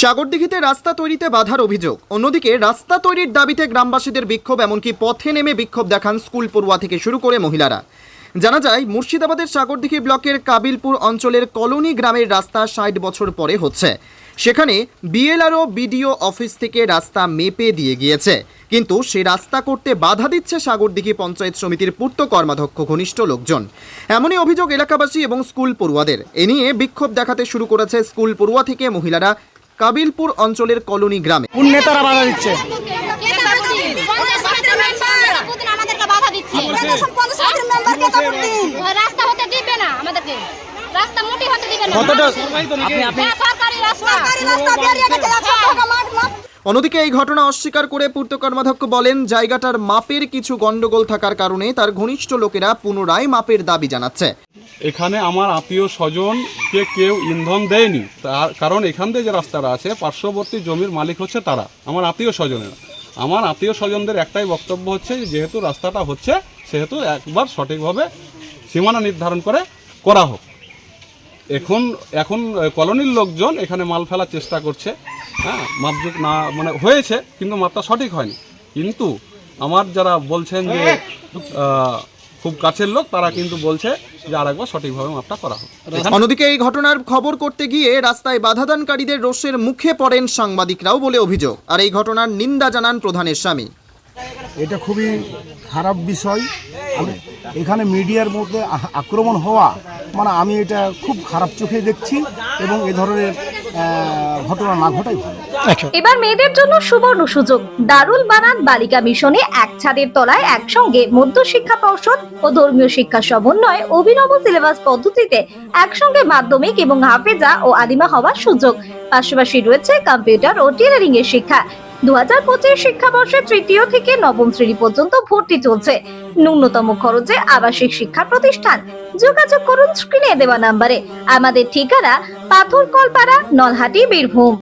সাগরদিঘিতে রাস্তা তৈরিতে বাধার অভিযোগ। অন্যদিকে, রাস্তা তৈরির দাবিতে গ্রামবাসীদের বিক্ষোভ, এমনকি পথে নেমে বিক্ষোভ দেখান স্কুল পড়ুয়া থেকে শুরু করে মহিলারা। জানা যায়, মুর্শিদাবাদের সাগরদিঘি ব্লকের কাবিলপুর অঞ্চলের কলোনি গ্রামের রাস্তা ষাট বছর পরে হচ্ছে। সেখানে বিএলআরও বিডিও অফিস থেকে রাস্তা মেপে দিয়ে গিয়েছে। কিন্তু সে রাস্তা করতে বাধা দিচ্ছে সাগরদিঘি পঞ্চায়েত সমিতির পূর্ত কর্মাধ্যক্ষ ঘনিষ্ঠ লোকজন। এমনই অভিযোগ এলাকাবাসী এবং স্কুল পড়ুয়াদের। এ নিয়ে বিক্ষোভ দেখাতে শুরু করেছে স্কুল পড়ুয়া থেকে মহিলারা কাবিলপুর অঞ্চলের কলোনি গ্রামে। কোন নেতারা বাধা দিচ্ছে? আমাদেরকে বাধা দিচ্ছে। রাস্তা হতে দিবে না আমাদেরকে। রাস্তা মোটি হতে দিবে না। কতটা আপনি আপনি সরকারি রাস্তা। অন্যদিকে এই ঘটনা অস্বীকার করে পূর্ত কর্মাধ্যক্ষ বলেন জায়গাটার মাপের কিছু গন্ডগোল থাকার কারণে তার ঘনিষ্ঠ লোকেরা পুনরায় মাপের দাবি জানাচ্ছে। এখানে আমার আত্মীয় স্বজনকে কেউ ইন্ধন দেয়নি। তার কারণ এখান থেকে যে রাস্তাটা আছে, পার্শ্ববর্তী জমির মালিক হচ্ছে তারা, আমার আত্মীয় স্বজনেরা। আমার আত্মীয় স্বজনদের একটাই বক্তব্য হচ্ছে যেহেতু রাস্তাটা হচ্ছে, সেহেতু একবার সঠিকভাবে সীমানা নির্ধারণ করে করা হোক। এখন এখন কলোনির লোকজন এখানে মাল ফেলার চেষ্টা করছে। হ্যাঁ মাপযোগ না মানে হয়েছে, কিন্তু মাপটা সঠিক হয়নি। কিন্তু আমার যারা বলছেন যে খুব কাছের লোক তারা কিন্তু বলছে যে আর একবার সঠিকভাবে মাপটা করা হোক। অন্যদিকে এই ঘটনার খবর করতে গিয়ে রাস্তায় বাধাদানকারীদের রোষের মুখে পড়েন সাংবাদিকরাও বলে অভিযোগ। আর এই ঘটনার নিন্দা জানান প্রধানের স্বামী। এটা খুবই খারাপ বিষয়। এখানে মিডিয়ার মধ্যে আক্রমণ হওয়া মানে আমি এটা খুব খারাপ চোখে দেখছি এবং এ ধরনের ঘটনা না ঘটাই ভালো। এবার মেয়েদের জন্য সুবর্ণ সুযোগ। দারুল বানান বালিকা মিশনে এক ছাদের তলায় একসঙ্গে মধ্য শিক্ষা পর্ষদ ও ধর্মীয় শিক্ষা সমন্বয়ে অভিনব সিলেবাস পদ্ধতিতে একসঙ্গে মাধ্যমিক এবং হাফেজা ও আদিমা হওয়ার সুযোগ। পাশাপাশি রয়েছে কম্পিউটার ও টেলারিং এর শিক্ষা। দু হাজার পঁচিশ শিক্ষাবর্ষে তৃতীয় থেকে নবম শ্রেণি পর্যন্ত ভর্তি চলছে। ন্যূনতম খরচে আবাসিক শিক্ষা প্রতিষ্ঠান। যোগাযোগ করুন স্ক্রিনে দেওয়া নাম্বারে। আমাদের ঠিকানা পাথরকলপাড়া, নলহাটি, বীরভূম।